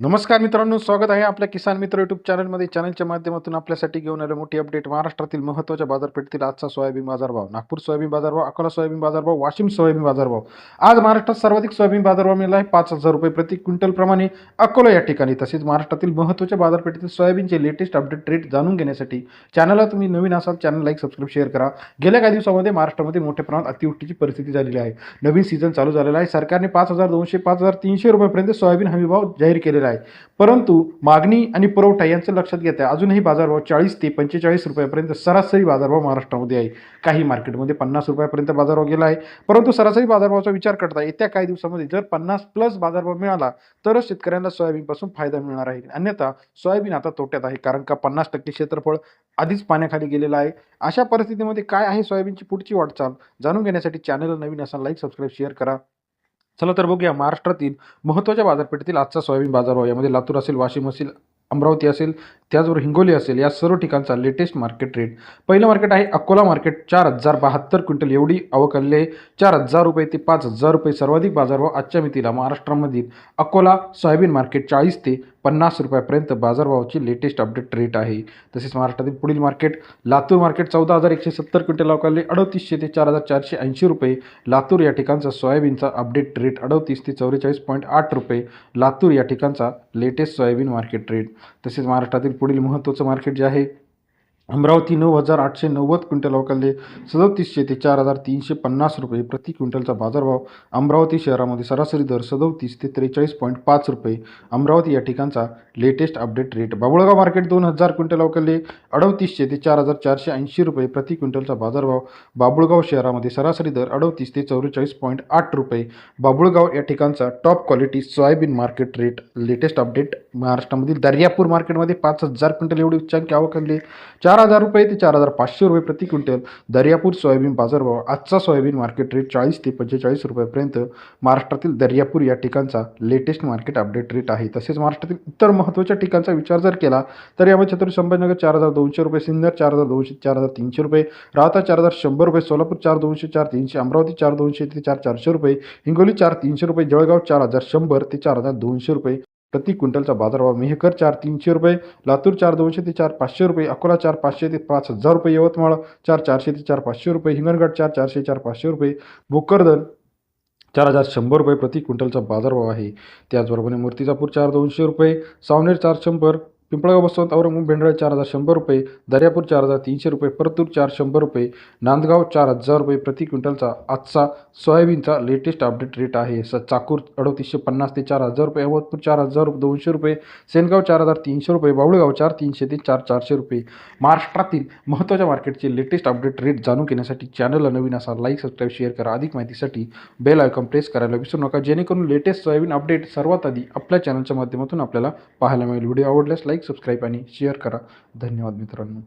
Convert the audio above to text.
नमस्कार मित्रांनो स्वागत आहे आपल्या किसान मित्र युट्यूब चॅनलमध्ये चॅनलच्या माध्यमातून आपल्यासाठी घेऊन आले मोठी अपडेट महाराष्ट्रातील महत्त्वाच्या बाजारपेठेतील आजचा सोयाबीन बाजारभाव. नागपूर सोयाबीन बाजारभाव अकोला सोयाबीन बाजारभाव वाशिम सोयाबीन बाजारभाव. आज महाराष्ट्रात सर्वाधिक सोयाबीन बाजारभाव मिळाला आहे पाच हजार रुपये प्रति क्विंटलप्रमाणे अकोला या ठिकाणी. तसेच महाराष्ट्रातील महत्त्वाच्या बाजारपेठेतील सोयाबीनचे लेटेस्ट अपडेट रेट जाणून घेण्यासाठी चॅनलला तुम्ही नवीन असाल चॅनल लाईक सबस्क्राईब शेअर करा. गेल्या काही दिवसामध्ये महाराष्ट्रामध्ये मोठ्या प्रमाणात अतिवृष्टीची परिस्थिती झालेली आहे. नवीन सीझन चालू झालेला आहे. सरकारने पाच हजार दोनशे पाच हजार तीनशे रुपयेपर्यंत सोयाबीन हमीभाव जाहीर केलेला आहे. परंतु मागणी आणि पुरवठा यांचं लक्षात घेता अजूनही बाजारभाव चाळीस ते पंचेचाळीस रुपयापर्यंत सरासरी बाजारभाव महाराष्ट्रामध्ये आहे. काही मार्केटमध्ये पन्नास रुपयापर्यंत बाजारभाव गेला आहे. परंतु सरासरी बाजारभावाचा विचार करता येत्या काही दिवसामध्ये जर पन्नास प्लस बाजारभाव मिळाला तरच शेतकऱ्यांना सोयाबीनपासून फायदा मिळणार आहे. अन्यथा सोयाबीन आता तोट्यात आहे कारण का पन्नास टक्के क्षेत्रफळ आधीच पाण्याखाली गेलेलं आहे. अशा परिस्थितीमध्ये काय आहे सोयाबीनची पुढची वाटचाल? जाणून घेण्यासाठी चॅनलला नवीन असा लाईक सबस्क्राईब शेअर करा. चला तर बघूया महाराष्ट्रातील महत्त्वाच्या बाजारपेठेतील आजचा सोयाबीन बाजारभाव यामध्ये लातूर असेल वाशिम असेल अमरावती असेल त्याचबरोबर हिंगोली असेल या सर्व ठिकाणचा लेटेस्ट मार्केट रेट पहिलं मार्केट आहे अकोला मार्केट चार हजार बहात्तर क्विंटल एवढी आवक आलेली आहे. चार हजार रुपये ते पाच हजार रुपये सर्वाधिक बाजारभाव आजच्या मितीला महाराष्ट्रामधील अकोला सोयाबीन मार्केट चाळीस ते पन्नास रुपयापर्यंत बाजारभावाची लेटेस्ट अपडेट रेट आहे. तसेच महाराष्ट्रातील पुढील मार्केट लातूर मार्केट चौदा हजार एकशे सत्तर क्विंटल अवकाले अडतीसशे ते चार हजार चारशे ऐंशी रुपये लातूर या ठिकाणचा सोयाबीनचा अपडेट रेट अडतीस ते चौवेचाळीस पॉईंट आठ रुपये लातूर या ठिकाणचा लेटेस्ट सोयाबीन मार्केट रेट तसेच महाराष्ट्रातील पुढील महत्त्वाचं मार्केट जे आहे अमरावती नऊ हजार आठशे नव्वद क्विंटल अवकाले सदोतीसशे ते चार हजार तीनशे पन्नास रुपये प्रति क्विंटलचा बाजारभाव अमरावती शहरामध्ये सरासरी दर सदोतीस ते त्रेचाळीस पॉईंट पाच रुपये. अमरावती या ठिकाणचा latest update rate Babulgaon market दोन हजार क्विंटल अवकाले अडतीसशे ते चार हजार चारशे ऐंशी रुपये प्रति क्विंटलचा बाजारभाव. बाबुळगाव शहरामध्ये सरासरी दर अडतीस ते चौवेचाळीस पॉईंट आठ रुपये. बाबुळगाव या ठिकाणचा top quality soybean market rate latest update महाराष्ट्रामधील दर्यापूर मार्केटमध्ये पाच हजार क्विंटल एवढी उच्चांकी आवक चार हजार रुपये ते चार हजार पाचशे रुपये प्रति क्विंटल दर्यापूर सोयाबीन बाजारभाव आजचा सोयाबीन मार्केट रेट चाळीस ते पंचेचाळीस रुपयापर्यंत महाराष्ट्रातील दर्यापूर या ठिकाणचा लेटेस्ट मार्केट अपडेट रेट आहे तसेच महाराष्ट्रातील इतर महत्त्वाच्या ठिकाणचा विचार जर केला तर यामध्ये छत्रपती संभाजीनगर चार हजार दोनशे रुपये सिन्नर चार हजार दोनशे चार हजार तीनशे रुपये राहता चार हजार शंभर रुपये सोलापूर चार दोनशे चार तीनशे अमरावती चार दोनशे ते चार चारशे रुपये हिंगोली चार तीनशे रुपये जळगाव चार हजार शंभर ते चार हजार दोनशे रुपये प्रति क्विंटलचा बाजारभाव मेहकर चार तीनशे रुपये लातूर चार दोनशे ते चार पाचशे रुपये अकोला चार पाचशे ते पाच हजार रुपये यवतमाळ चार चारशे ते चार पाचशे रुपये हिंगणघाट चार चारशे चार पाचशे रुपये भोकरदन चार हजार शंभर रुपये प्रति क्विंटलचा बाजारभाव आहे. त्याचबरोबर मूर्तिजापूर चार दोनशे रुपये सावनेर चार शंभर पिंपळगाव बसवंत औरंगाबाद भेंडळ चार हजार शंभर रुपये दर्यापूर चार हजार तीनशे रुपये परतूर चार शंभर रुपये नांदगाव चार हजार रुपये प्रति क्विंटलचा आजचा सोयाबीनचा लेटेस्ट अपडेट रेट आहे. स चाकूर अडतीसशे पन्नास ते चार हजार रुपये अहमदपूर चार हजार रुपये दोनशे रुपये सेनगाव चार हजार तीनशे रुपये बावळगाव चार तीनशे ते चार चारशे रुपये. महाराष्ट्रातील महत्त्वाच्या मार्केटचे लेटेस्ट अपडेट रेट जाणून घेण्यासाठी चॅनलला नवीन असा लाईक सबस्क्राईब शेअर करा. अधिक माहितीसाठी बेल आयकॉन प्रेस करायला विसरू नका. जेणेकरून लेटेस्ट सोयाबीन अपडेट सर्वात आधी आपल्या चॅनलच्या माध्यमातून आपल्याला पाहायला मिळेल. व्हिडिओ आवडल्यास लाईक सबस्क्राईब आणि शेअर करा. धन्यवाद मित्रांनो.